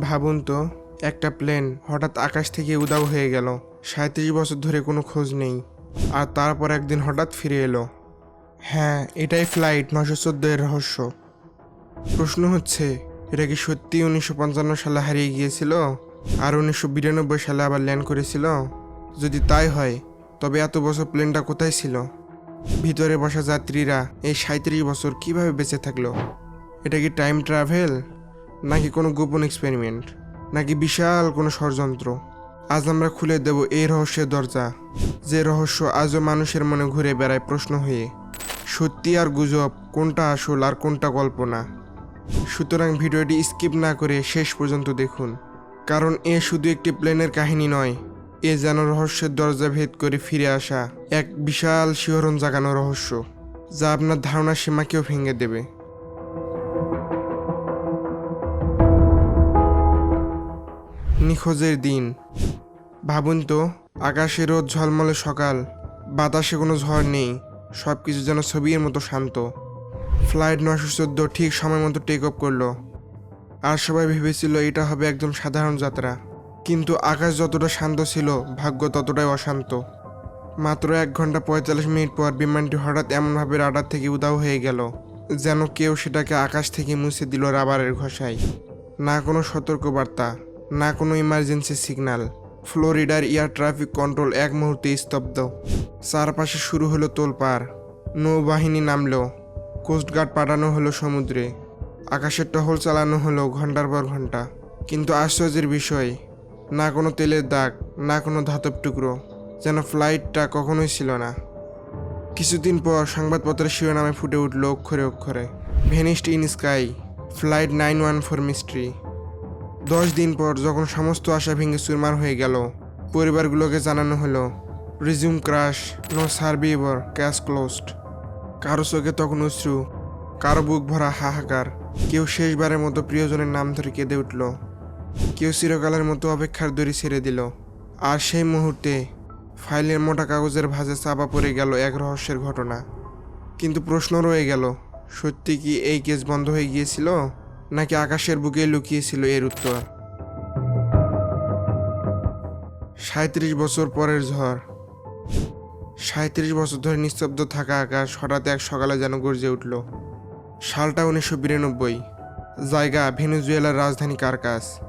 ভাবুন তো, একটা প্লেন হঠাৎ আকাশ থেকে উদাও হয়ে গেল। সাঁত্রিশ বছর ধরে কোনো খোঁজ নেই। আর তারপর একদিন হঠাৎ ফিরে এলো। হ্যাঁ এটাই ফ্লাইট নশো চোদ্দ এর রহস্য। প্রশ্ন হচ্ছে, এটা কি সত্যি উনিশশো পঞ্চান্ন সালে হারিয়ে গিয়েছিল? আর উনিশশো বিরানব্বই সালে আবার ল্যান্ড করেছিল? যদি তাই হয়, তবে এত বছর প্লেনটা কোথায় ছিল? ভিতরে বসা যাত্রীরা এই সাঁত্রিশ বছর কীভাবে বেঁচে থাকল? এটা কি টাইম ট্রাভেল? নাকি কোনো গোপন এক্সপেরিমেন্ট নাকি বিশাল কোনো ষড়যন্ত্র? আজ আমরা খুলে দেব এই রহস্যের দরজা, যে রহস্য আজও মানুষের মনে ঘুরে বেড়ায় প্রশ্ন হয়ে, সত্যি আর গুজব কোনটা আসল আর কোনটা কল্পনা? সুতরাং ভিডিওটি স্কিপ না করে শেষ পর্যন্ত দেখুন, কারণ এ শুধু একটি প্লেনের কাহিনী নয়, এ যেন রহস্যের দরজা ভেদ করে ফিরে আসা এক বিশাল শিহরণ জাগানো রহস্য, যা আপনার ধারণার সীমাকেও ভেঙে দেবে। নিখোঁজের দিন। ভাবুন তো, আকাশে রোদ ঝলমলে সকাল, বাতাসে কোনো ঝড় নেই সব কিছু যেন ছবির মতো শান্ত। ফ্লাইট নশো চোদ্দ ঠিক সময় মতো টেক অফ করল। আর সবাই ভেবেছিল এটা হবে একদম সাধারণ যাত্রা। কিন্তু আকাশ যতটা শান্ত ছিল, ভাগ্য ততটাই অশান্ত। মাত্র এক ঘণ্টা পঁয়তাল্লিশ মিনিট পর বিমানটি হঠাৎ এমনভাবে রাডার থেকে উদাও হয়ে গেল, যেন কেউ সেটাকে আকাশ থেকে মুছে দিল রাবারের ঘষায়। না কোনো সতর্কবার্তা। না কোনো ইমার্জেন্সি সিগন্যাল ফ্লোরিডার এয়ার ট্রাফিক কন্ট্রোল এক মুহূর্তে স্তব্ধ। চারপাশে শুরু হলো তোলপাড়। নৌবাহিনী নামলো। কোস্টগার্ড পাঠানো হলো সমুদ্রে। আকাশের টহল চালানো হলো ঘণ্টার পর ঘণ্টা। কিন্তু আশ্চর্যের বিষয়, না কোনো তেলের দাগ, না কোনো ধাতব টুকরো, যেন ফ্লাইটটা কখনোই ছিল না। কিছুদিন পর সংবাদপত্রের শিরোনামে ফুটে উঠল অক্ষরে অক্ষরে vanished in sky flight nine one four mystery দশ দিন পর যখন সমস্ত আশা ভেঙে চুরমার হয়ে গেল, পরিবারগুলোকে জানানো হলো, resume crash, no survivor case closed. কারও চোখে তখন অশ্রু, কারও বুক ভরা হাহাকার। কেউ শেষবারের মতো প্রিয়জনের নাম ধরে কেঁদে উঠল। কেউ চিরকালের মতো অপেক্ষার দড়ি ছেড়ে দিল। আর সেই মুহূর্তে ফাইলের মোটা কাগজের ভাঁজে চাপা পড়ে গেল এক রহস্যের ঘটনা। কিন্তু প্রশ্ন রয়ে গেল, সত্যি কি এই কেস বন্ধ হয়ে গিয়েছিল? নাকি আকাশের বুকে লুকিয়েছিল এর উত্তর? সাঁত্রিশ বছর পরের ঝড়। সাঁত্রিশ বছর ধরে নিস্তব্ধ থাকা আকাশ হঠাৎ এক সকালে যেন গর্জে উঠল। সালটা উনিশশো বিরানব্বই। জায়গা ভেনেজুয়েলার রাজধানী কারকাস।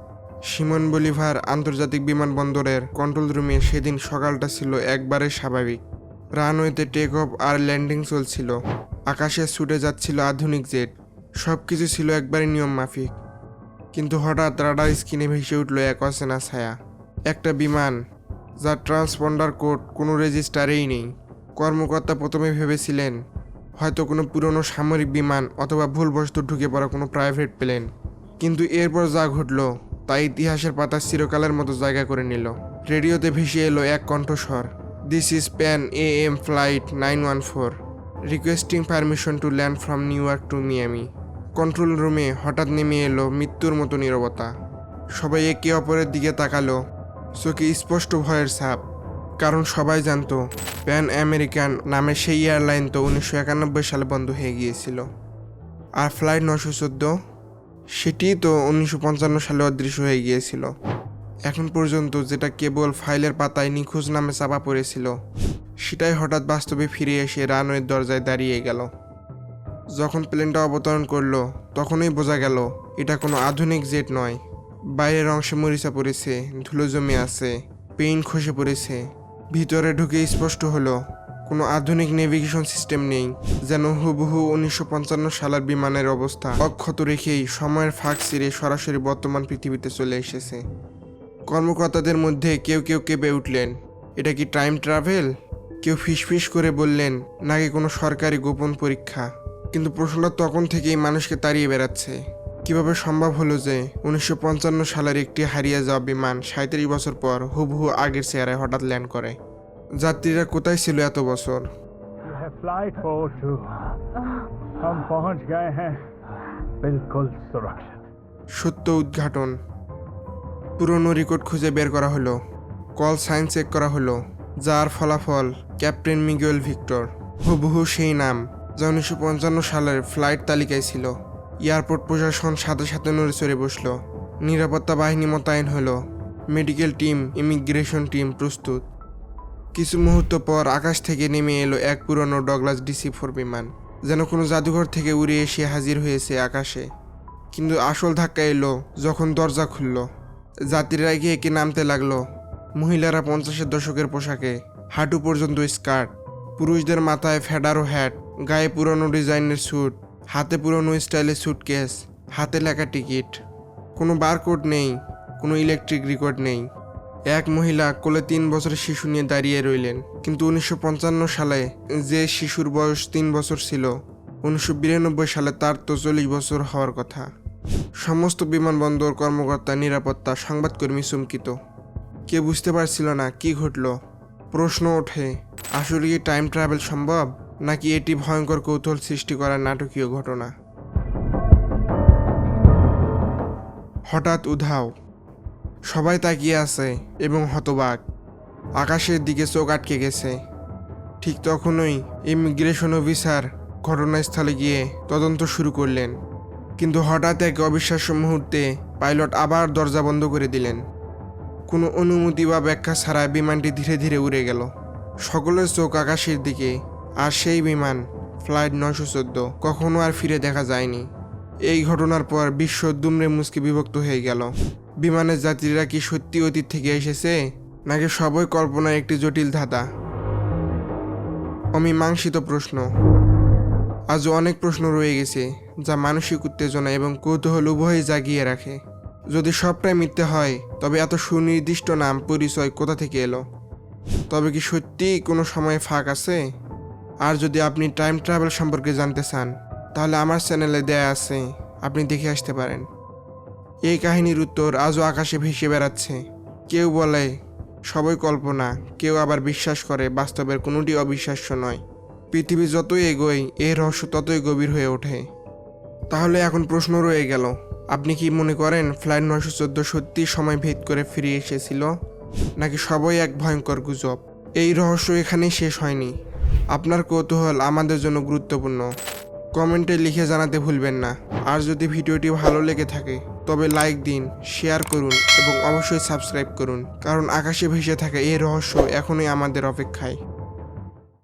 সিমন বলিভার আন্তর্জাতিক বিমানবন্দরের কন্ট্রোল রুমে সেদিন সকালটা ছিল একবারে স্বাভাবিক। রানওয়েতে টেক অফ আর ল্যান্ডিং চলছিল। আকাশে ছুটে যাচ্ছিল আধুনিক জেট। সব কিছু ছিল একবারে নিয়ম মাফিক। কিন্তু হঠাৎ রাডার স্ক্রিনে ভেসে উঠল এক অচেনা ছায়া। একটা বিমান, যার ট্রান্সপন্ডার কোড কোনো রেজিস্টারেই নেই। কর্মকর্তা প্রথমে ভেবেছিলেন, হয়তো কোনো পুরনো সামরিক বিমান অথবা ভুলবশত ঢুকে পড়া কোনো প্রাইভেট প্লেন। কিন্তু এরপর যা ঘটলো, তা ইতিহাসের পাতা চিরকালের মতো জায়গা করে নিল। রেডিওতে ভেসে এলো এক কণ্ঠস্বর। This is Pan A M flight nine one four requesting permission to land from New York to Miami control রুমে হঠাৎ নেমে এলো মৃত্যুর মতো নীরবতা। সবাই একে অপরের দিকে তাকালো। চোখে স্পষ্ট ভয়ের ছাপ। কারণ সবাই জানতো, প্যান আমেরিকান নামে সেই এয়ারলাইন তো উনিশশো একানব্বই সালে বন্ধ হয়ে গিয়েছিল। আর ফ্লাইট নশো চোদ্দ? সেটিই তো উনিশশো পঞ্চান্ন সালে অদৃশ্য হয়ে গিয়েছিল। এখন পর্যন্ত যেটা কেবল ফাইলের পাতায় নিখোঁজ নামে চাপা পড়েছিল, সেটাই হঠাৎ বাস্তবে ফিরে এসে রানওয়ের দরজায় দাঁড়িয়ে গেল। যখন প্লেনটা অবতরণ করল, তখনই বোঝা গেল, এটা কোনো আধুনিক জেট নয়। বাইরের অংশে মরিচা পড়েছে, ধুলো জমে আছে, পেইন খসে পড়েছে। ভিতরে ঢুকে স্পষ্ট হলো, কোনো আধুনিক নেভিগেশন সিস্টেম নেই, যেন হুবহু উনিশশো পঞ্চান্ন সালের বিমানের অবস্থা অক্ষত রেখেই সময়ের ফাঁক ছিঁড়ে সরাসরি বর্তমান পৃথিবীতে চলে এসেছে। কর্মকর্তাদের মধ্যে কেউ কেউ কেঁপে উঠলেন, এটা কি টাইম ট্রাভেল? কেউ ফিসফিস করে বললেন, নাকি কোনো সরকারি গোপন পরীক্ষা? কিন্তু প্রশ্নটা তখন থেকেই মানুষকে তাড়িয়ে বেড়াচ্ছে। কীভাবে সম্ভব হলো যে উনিশশো পঞ্চান্ন সালের একটি হারিয়ে যাওয়া বিমান সাঁত্রিশ বছর পর হুবহু আগের চেয়ারায় হঠাৎ ল্যান্ড করে। যাত্রীরা কোথায় ছিল এত বছর? সত্য উদ্ঘাটন। পুরনো রেকর্ড খুঁজে বের করা হলো। কল সাইন চেক করা হলো যার ফলাফল ক্যাপ্টেন মিগুয়েল ভিক্টর। হুবহু সেই নাম। যা উনিশশো পঞ্চান্ন সালের ফ্লাইট তালিকায় ছিল। এয়ারপোর্ট প্রশাসন সাথে সাথে নড়ে চড়ে বসল। নিরাপত্তা বাহিনী মোতায়েন হলো। মেডিকেল টিম, ইমিগ্রেশন টিম প্রস্তুত। কিছু মুহূর্ত পর আকাশ থেকে নেমে এলো এক পুরনো ডগলাস ডিসি ফোর বিমান, যেন কোনো জাদুঘর থেকে উড়ে এসে হাজির হয়েছে আকাশে। কিন্তু আসল ধাক্কা এলো যখন দরজা খুলল। যাত্রীরা এগিয়ে একে নামতে লাগল। মহিলারা পঞ্চাশের দশকের পোশাকে, হাঁটু পর্যন্ত স্কার্ট, পুরুষদের মাথায় ফেডারো হ্যাট গায়ে পুরনো ডিজাইনের স্যুট হাতে পুরনো স্টাইলের স্যুটকেস হাতে লেখা টিকিট কোনো বারকোড নেই, কোনো ইলেকট্রিক রেকর্ড নেই। এক মহিলা কোলে তিন বছরের শিশু নিয়ে দাঁড়িয়ে রইলেন। কিন্তু উনিশশো পঞ্চান্ন সালে যে শিশুর বয়স তিন বছর ছিল, উনিশশো বিরানব্বই সালে তার তো চল্লিশ বছর হওয়ার কথা। সমস্ত বিমানবন্দর কর্মকর্তা নিরাপত্তা সংবাদকর্মী চমকিত। কে বুঝতে পারছিল না কি ঘটল। প্রশ্ন ওঠে, আসলে কি টাইম ট্রাভেল সম্ভব? নাকি এটি ভয়ঙ্কর কৌতূহল সৃষ্টি করার নাটকীয় ঘটনা? হঠাৎ উধাও। সবাই তাকিয়ে আছে এবং হতবাক। আকাশের দিকে চোখ আটকে গেছে। ঠিক তখনই ইমিগ্রেশন অফিসার ঘটনাস্থলে গিয়ে তদন্ত শুরু করলেন। কিন্তু হঠাৎ এক অবিশ্বাস্য মুহূর্তে পাইলট আবার দরজা বন্ধ করে দিলেন। কোনো অনুমতি বা ব্যাখ্যা ছাড়া বিমানটি ধীরে ধীরে উড়ে গেল। সকলের চোখ আকাশের দিকে আর সেই বিমান, ফ্লাইট নয়শো চোদ্দ, কখনো আর ফিরে দেখা যায়নি। এই ঘটনার পর বিশ্ব দুমড়ে মুচকে বিভক্ত হয়ে গেল। বিমানের যাত্রীরা কি সত্যি অতীত থেকে এসেছে, নাকি সবই কল্পনার একটি জটিল ধাঁধা? অমীমাংসিত প্রশ্ন। আজও অনেক প্রশ্ন রয়ে গেছে, যা মানসিক উত্তেজনা এবং কৌতূহল উভয়ই জাগিয়ে রাখে। যদি সবটাই মিথ্যে হয়, তবে এত সুনির্দিষ্ট নাম, পরিচয় কোথা থেকে এলো? তবে কি সত্যিই কোনো সময় ফাঁক আছে? আর যদি আপনি টাইম ট্রাভেল সম্পর্কে জানতে চান, তাহলে আমার চ্যানেলে দেয়া আছে, আপনি দেখে আসতে পারেন। এই কাহিনীর উত্তর আজও আকাশে ভেসে বেড়াচ্ছে। কেউ বলে, সবই কল্পনা, কেউ আবার বিশ্বাস করে, বাস্তবের কোনোটি অবিশ্বাস্য নয়। পৃথিবী যতই এগোয় এই রহস্য ততই গভীর হয়ে ওঠে। তাহলে এখন প্রশ্ন রয়ে গেল, আপনি কি মনে করেন ফ্লাইট নয়শো চোদ্দ সত্যি সময় ভেদ করে ফিরে এসেছিল? নাকি সবই এক ভয়ঙ্কর গুজব? এই রহস্য এখানেই শেষ হয়নি। আপনার কৌতূহল আমাদের জন্য গুরুত্বপূর্ণ। কমেন্টে লিখে জানাতে ভুলবেন না। আর যদি ভিডিওটি ভালো লেগে থাকে, তবে লাইক দিন, শেয়ার করুন এবং অবশ্যই সাবস্ক্রাইব করুন। কারণ আকাশে ভেসে থাকা এই রহস্য এখনই আমাদের অপেক্ষায়।